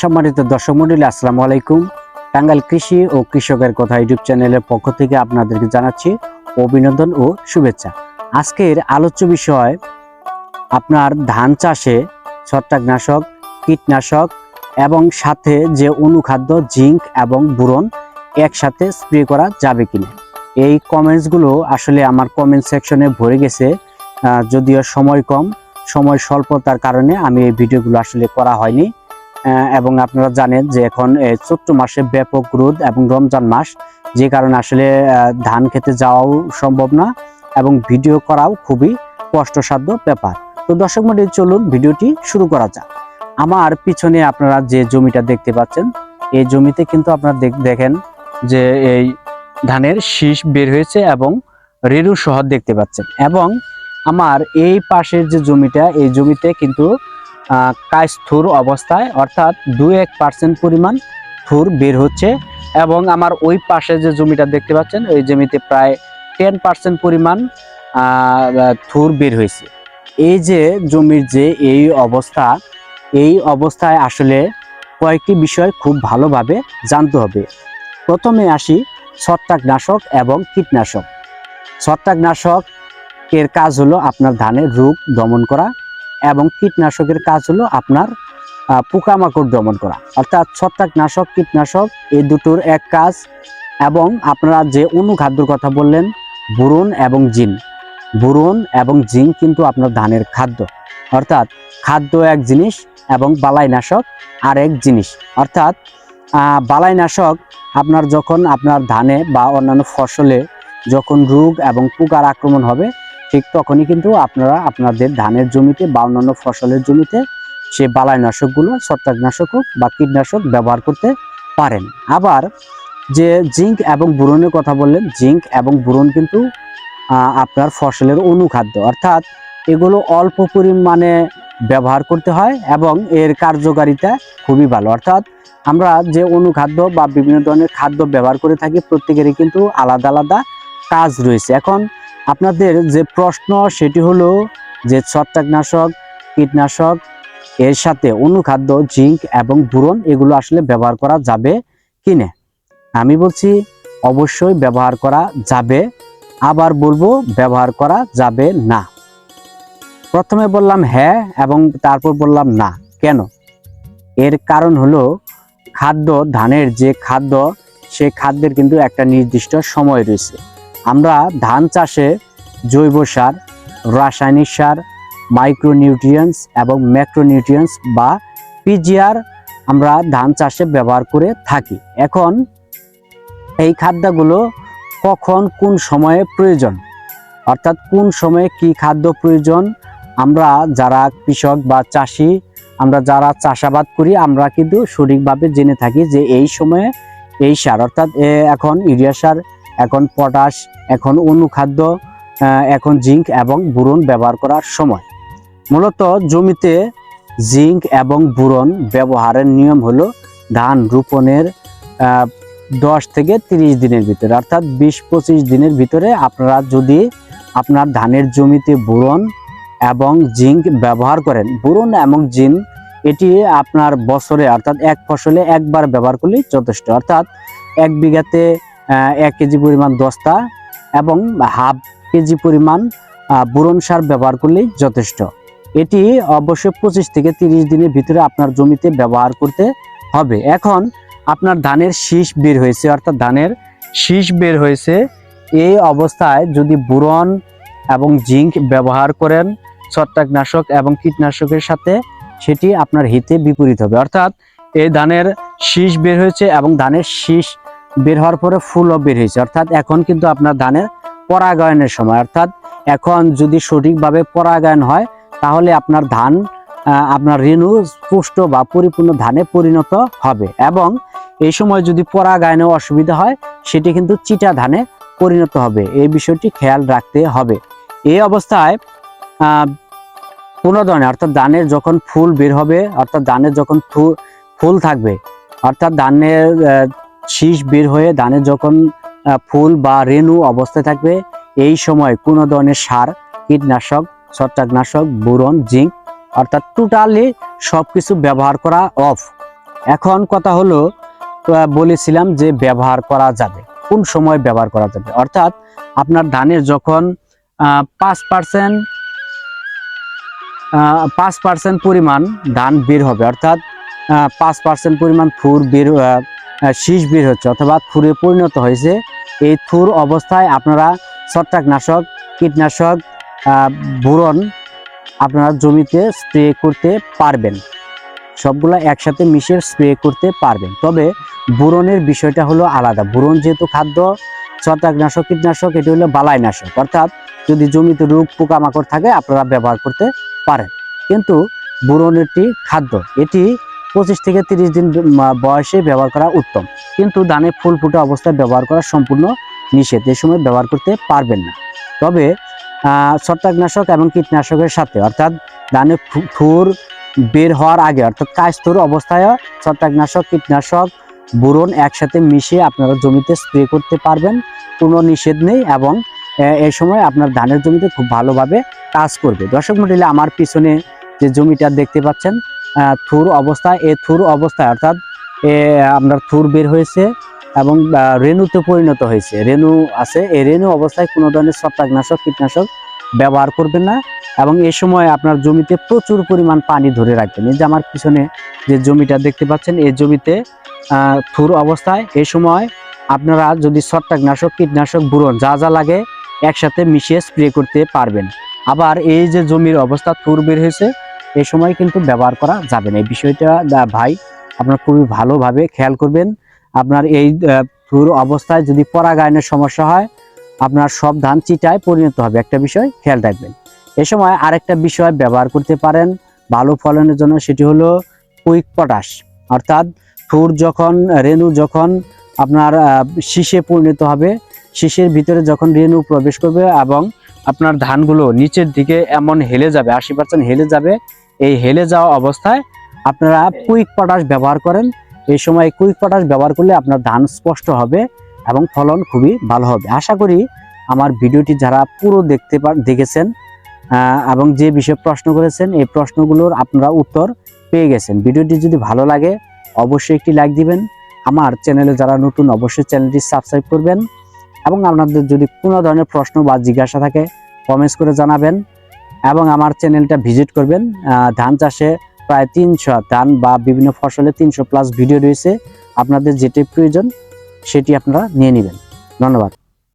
সম্মানিত দর্শক মন্ডলী আসসালামু আলাইকুম। টাঙ্গাইল কৃষি ও কৃষকের কথা ইউটিউব চ্যানেলের পক্ষ থেকে আপনাদেরকে জানাচ্ছি অভিনন্দন ও শুভেচ্ছা। আজকের আলোচ্য বিষয়, আপনার ধান চাষে ছত্রাকনাশক, কীটনাশক এবং সাথে যে অনুখাদ্য জিঙ্ক এবং বুরন একসাথে স্প্রে করা যাবে কিনা। এই কমেন্টসগুলো আসলে আমার কমেন্ট সেকশনে ভরে গেছে। যদিও সময় কম, সময় স্বল্পতার কারণে আমি এই ভিডিওগুলো আসলে করা হয়নি। এবং আপনারা জানেন যে এখন চৈত্র মাসে ব্যাপক রোদ এবং রমজান মাস, যে কারণে আসলে ধান খেতে যাওয়াও সম্ভব না এবং ভিডিও করাও খুবই কষ্টসাধ্য ব্যাপার। তো দর্শক মন্ডলী, চলুন ভিডিওটি শুরু করা যাক। আমার পিছনে আপনারা যে জমিটা দেখতে পাচ্ছেন, এই জমিতে কিন্তু আপনারা দেখ- দেখেন যে এই ধানের শীষ বের হয়েছে এবং রেণু শহর দেখতে পাচ্ছেন। এবং আমার এই পাশের যে জমিটা, এই জমিতে কিন্তু কাজ থুর অবস্থায়, অর্থাৎ দু এক পার্সেন্ট পরিমাণ থুর বের হচ্ছে এবং আমার ওই পাশে যে জমিটা দেখতে পাচ্ছেন, ওই জমিতে প্রায় টেন পার্সেন্ট পরিমাণ থুর বের হয়েছে। এই যে জমির যে এই অবস্থা, এই অবস্থায় আসলে কয়েকটি বিষয় খুব ভালোভাবে জানতে হবে। প্রথমে আসি ছত্রাকনাশক এবং কীটনাশক। ছত্রাকনাশক এর কাজ হলো আপনার ধানের রোগ দমন করা এবং কীটনাশকের কাজ হলো আপনার পোকামাকড় দমন করা। অর্থাৎ ছত্রাকনাশক, কীটনাশক, এই দুটোর এক কাজ। এবং আপনারা যে অনুখাদ্যর কথা বললেন, বুরুন এবং জিন। বুরুন এবং জিন কিন্তু আপনার ধানের খাদ্য। অর্থাৎ খাদ্য এক জিনিস এবং বালাইনাশক আর এক জিনিস। অর্থাৎ বালাইনাশক আপনার যখন আপনার ধানে বা অন্যান্য ফসলে যখন রোগ এবং পোকার আক্রমণ হবে ঠিক তখনই কিন্তু আপনারা আপনাদের ধানের জমিতে বা অন্যান্য ফসলের জমিতে সে বালাইনাশকগুলো, ছত্রাকনাশক হোক বা কীটনাশক ব্যবহার করতে পারেন। আবার যে জিঙ্ক এবং বুরনের কথা বললেন, জিঙ্ক এবং বুরন কিন্তু আপনার ফসলের অনুখাদ্য। অর্থাৎ এগুলো অল্প পরিমাণে ব্যবহার করতে হয় এবং এর কার্যকারিতা খুবই ভালো। অর্থাৎ আমরা যে অনুখাদ্য বা বিভিন্ন ধরনের খাদ্য ব্যবহার করে থাকি, প্রত্যেকেরই কিন্তু আলাদা আলাদা কাজ রয়েছে। এখন আপনাদের যে প্রশ্ন, সেটি হলো যে ছত্রাকনাশক, কীটনাশক, এর সাথে অনুখাদ্য, জিঙ্ক এবং বুরন, এগুলো আসলে ব্যবহার করা যাবে কিনা? আমি বলছি, অবশ্যই ব্যবহার করা যাবে। আবার বলব, ব্যবহার করা যাবে না। প্রথমে বললাম হ্যাঁ এবং তারপর বললাম না। কেন? এর কারণ হলো, খাদ্য, ধানের যে খাদ্য, সে খাদ্যের কিন্তু একটা নির্দিষ্ট সময় রয়েছে। আমরা ধান চাষে জৈব সার, রাসায়নিক সার মাইক্রোনিউট্রিয়েন্টস এবং ম্যাক্রোনিউট্রিয়েন্টস বা পিজিআর আমরা ধান চাষে ব্যবহার করে থাকি। এখন এই খাদ্যগুলো কখন কোন সময়ে প্রয়োজন? অর্থাৎ কোন সময়ে কি খাদ্য প্রয়োজন? আমরা যারা কৃষক বা চাষি, আমরা যারা চাষাবাদ করি, আমরা কিন্তু সঠিকভাবে জেনে থাকি যে এই সময়ে এই সার, অর্থাৎ এখন ইউরিয়া সার এখন পটাশ, এখন অনুখাদ্য এখন জিঙ্ক এবং বুরন ব্যবহার করার সময়। মূলত জমিতে জিঙ্ক এবং বুরন ব্যবহারের নিয়ম হলো ধান রোপণের দশ থেকে তিরিশ দিনের ভিতরে, অর্থাৎ বিশ পঁচিশ দিনের ভিতরে আপনারা যদি আপনার ধানের জমিতে বুরন এবং জিঙ্ক ব্যবহার করেন, বুরন এবং জিঙ্ক এটি আপনার বছরে, অর্থাৎ এক ফসলে একবার ব্যবহার করলেই যথেষ্ট, অর্থাৎ এক বিঘাতে এক কেজি পরিমাণ দস্তা এবং হাফ কেজি পরিমাণ বুরন সার ব্যবহার করলেই যথেষ্ট। এটি অবশ্যই পঁচিশ থেকে তিরিশ দিনের ভিতরে আপনার জমিতে ব্যবহার করতে হবে। এখন আপনার ধানের শীষ বের হয়েছে, অর্থাৎ ধানের শীষ বের হয়েছে। এই অবস্থায় যদি বুরন এবং জিঙ্ক ব্যবহার করেন, ছত্রাকনাশক এবং কীটনাশকের সাথে, সেটি আপনার হিতে বিপরীত হবে। অর্থাৎ এই ধানের শীষ বের হয়েছে এবং ধানের শীষ বের হওয়ার পরে ফুলও বের হয়েছে। অর্থাৎ এখন কিন্তু আপনার ধানের পরাগায়নের সময়। অর্থাৎ এখন যদি সঠিকভাবে পরাগায়ন হয়, তাহলে আপনার ধান আপনার রেণু পুষ্ট বা পরিপূর্ণ ধানে পরিণত হবে এবং এই সময় যদি পরাগায়নে অসুবিধা হয়, সেটি কিন্তু চিটা ধানে পরিণত হবে। এই বিষয়টি খেয়াল রাখতে হবে। এই অবস্থায় ধরনের অর্থাৎ ধানের যখন ফুল বের হবে, অর্থাৎ ধানের যখন ফুল থাকবে, অর্থাৎ ধানের শীষ বের হয়ে ধানের যখন ফুল বা রেণু অবস্থায় থাকবে, এই সময় কোনো ধরনের সার, কীটনাশক, ছত্রাকনাশক, বোরন, জিঙ্ক অর্থাৎ টোটালি সব কিছু ব্যবহার করা অফ। এখন কথা হলো বলেছিলাম যে ব্যবহার করা যাবে, কোন সময় ব্যবহার করা যাবে? অর্থাৎ আপনার ধানের যখন পাঁচ পার্সেন্ট পাঁচ পার্সেন্ট পরিমাণ ধান বের হবে, অর্থাৎ পাঁচ পার্সেন্ট পরিমাণ ফুল বের শীষ বের হচ্ছে, অথবা থুরে পরিণত হয়েছে। এই থুর অবস্থায় আপনারা ছত্রাকনাশক, কীটনাশক বুরন আপনারা জমিতে স্প্রে করতে পারবেন। সবগুলা একসাথে মিশিয়ে স্প্রে করতে পারবেন। তবে বুরনের বিষয়টা হলো আলাদা। বুরন যেহেতু খাদ্য, ছত্রাকনাশক, কীটনাশক, এটি হলো বালাইনাশক। অর্থাৎ যদি জমিতে রোগ, পোকামাকড় থাকে, আপনারা ব্যবহার করতে পারেন। কিন্তু বোরন একটি খাদ্য। এটি পঁচিশ থেকে তিরিশ দিন বয়সে ব্যবহার করা উত্তম। কিন্তু ধানে ফুল ফুটে অবস্থায় ব্যবহার করা সম্পূর্ণ নিষেধ। এ সময় ব্যবহার করতে পারবেন না। তবে ছত্রাকনাশক এবং কীটনাশকের সাথে, অর্থাৎ ধানে ফু- থুর বের হওয়ার আগে, অর্থাৎ কাস্তর অবস্থায় ছত্রাকনাশক, কীটনাশক, বোরন একসাথে মিশিয়ে আপনারা জমিতে স্প্রে করতে পারবেন। কোনো নিষেধ নেই এবং এই সময় আপনার ধানের জমিতে খুব ভালোভাবে কাজ করবে। দর্শক মন্ডলী, আমার পিছনে যে জমিটা দেখতে পাচ্ছেন থুর অবস্থায় এই থুর অবস্থায় অর্থাৎ এ, আপনার থুর বের হয়েছে এবং রেণুতে পরিণত হয়েছে। রেণু আছে এই রেণু অবস্থায় কোনো ধরনের ছত্রাকনাশক কীটনাশক ব্যবহার করবেন না এবং এই সময় আপনার জমিতে প্রচুর পরিমাণ পানি ধরে রাখবেন। এই যে আমার পিছনে যে জমিটা দেখতে পাচ্ছেন এই জমিতে থুর অবস্থায় এই সময় আপনারা যদি ছত্রাকনাশক কীটনাশক বুরন যা যা লাগে একসাথে মিশিয়ে স্প্রে করতে পারবেন। আবার এই যে জমির অবস্থা থুর বের হয়েছে এই সময় কিন্তু ব্যবহার করা যাবে না। এই বিষয়টা ভাই, আপনার খুবই ভালোভাবে খেয়াল করবেন। আপনার এই থুর অবস্থায় যদি পরাগায়নের সমস্যা হয়, আপনার সব ধান চিটায় পরিণত হবে। একটা বিষয় খেয়াল রাখবেন। এ সময় আরেকটা বিষয় ব্যবহার করতে পারেন ভালো ফলনের জন্য, সেটি হলো কুইক পটাশ। অর্থাৎ থুর যখন, রেণু যখন আপনার শীষে পরিণত হবে, শীষের ভিতরে যখন রেণু প্রবেশ করবে এবং আপনার ধানগুলো নিচের দিকে এমন হেলে যাবে, আশি পার্সেন্ট হেলে যাবে এই হেলে যাওয়া অবস্থায় আপনারা কুইক পটাশ ব্যবহার করেন। এই সময় কুইক পটাশ ব্যবহার করলে আপনার ধান স্পষ্ট হবে এবং ফলন খুবই ভালো হবে। আশা করি আমার ভিডিওটি যারা পুরো দেখতে পা- দেখেছেন এবং যে বিষয়ে প্রশ্ন করেছেন এই প্রশ্নগুলোর আপনারা উত্তর পেয়ে গেছেন। ভিডিওটি যদি ভালো লাগে অবশ্যই একটি লাইক দিবেন। আমার চ্যানেলে যারা নতুন অবশ্যই চ্যানেলটি সাবস্ক্রাইব করবেন এবং আপনাদের যদি কোনো ধরনের প্রশ্ন বা জিজ্ঞাসা থাকে কমেন্টস করে জানাবেন। এবং আমার চ্যানেলটা ভিজিট করবেন। ধান চাষে প্রায় তিনশো ধান বা বিভিন্ন ফসলে তিনশো প্লাস ভিডিও রয়েছে। আপনাদের যেটি প্রয়োজন, সেটি আপনারা নিয়ে নেবেন। ধন্যবাদ।